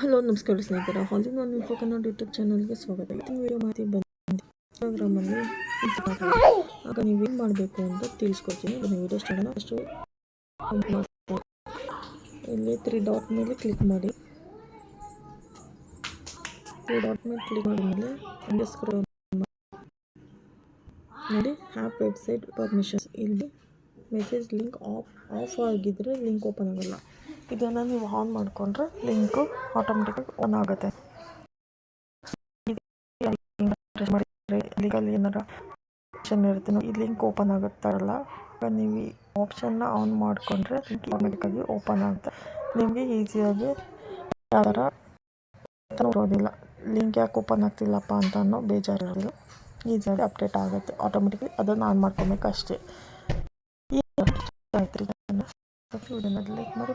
Hello, ನಮಸ್ಕಾರ ಸ್ನೇಹಿತರ. ಹಾಲಿನ್ ಒನ್ ಇನ್ಫೋ ಕನ್ನಡ ಯೂಟ್ಯೂಬ್ ಚಾನಲ್ಗೆ ಸ್ವಾಗತ. ಈ ವಿಡಿಯೋ ಮಾಹಿತಿ ಬಂದು ಇನ್ಸ್ಟಾಗ್ರಾಮಲ್ಲಿ ಆಗ ನೀವೇನು ಮಾಡಬೇಕು ಅಂತ ತಿಳಿಸ್ಕೊಡ್ತೀನಿ. ಬನ್ನಿ ವಿಡಿಯೋ ಸ್ಟಾರ್ಟ್ ಅಷ್ಟು ಇಲ್ಲಿ ತ್ರೀ ಡಾಟ್ ಮೇಲೆ ಕ್ಲಿಕ್ ಮಾಡಿ. ತ್ರೀ ಡಾಟ್ ಮೇಲೆ ಕ್ಲಿಕ್ ಮಾಡಿದ್ಮೇಲೆ ನೋಡಿ ಹ್ಯಾಪ್ ವೆಬ್ಸೈಟ್ ಪರ್ಮಿಷನ್ಸ್ ಇಲ್ಲಿ ಮೆಸೇಜ್ ಲಿಂಕ್ ಆಫ್ ಆಫ್ ಆಗಿದ್ದರೆ ಲಿಂಕ್ ಓಪನ್ ಆಗೋಲ್ಲ. ಇದನ್ನು ನೀವು ಆನ್ ಮಾಡಿಕೊಂಡ್ರೆ ಲಿಂಕು ಆಟೋಮೆಟಿಕಾಗಿ ಆನ್ ಆಗುತ್ತೆ. ಲಿಂಕಲ್ಲಿ ಏನಾರ ಆಪ್ಷನ್ ಇರುತ್ತೆ ಈ ಲಿಂಕ್ ಓಪನ್ ಆಗುತ್ತಾರಲ್ಲ ಆಗ ನೀವು ಈ ಆಪ್ಷನ್ನ ಆನ್ ಮಾಡಿಕೊಂಡ್ರೆ ಲಿಂಕ್ ಆಟೋಮೆಟಿಕಾಗಿ ಓಪನ್ ಆಗುತ್ತೆ. ನಿಮಗೆ ಈಸಿಯಾಗಿ ಯಾವ್ದಾರ ನೋಡೋದಿಲ್ಲ. ಲಿಂಕ್ ಯಾಕೆ ಓಪನ್ ಆಗ್ತಿಲ್ಲಪ್ಪ ಅಂತ ಅನ್ನೋ ಬೇಜಾರಿರೋದಿಲ್ಲ. ಈಸಿಯಾಗಿ ಅಪ್ಡೇಟ್ ಆಗುತ್ತೆ. ಆಟೋಮೆಟಿಕ್ಲಿ ಅದನ್ನು ಆನ್ ಮಾಡ್ಕೊಬೇಕು ಅಷ್ಟೇ ಲೈಕ್ ಮಾಡಿ.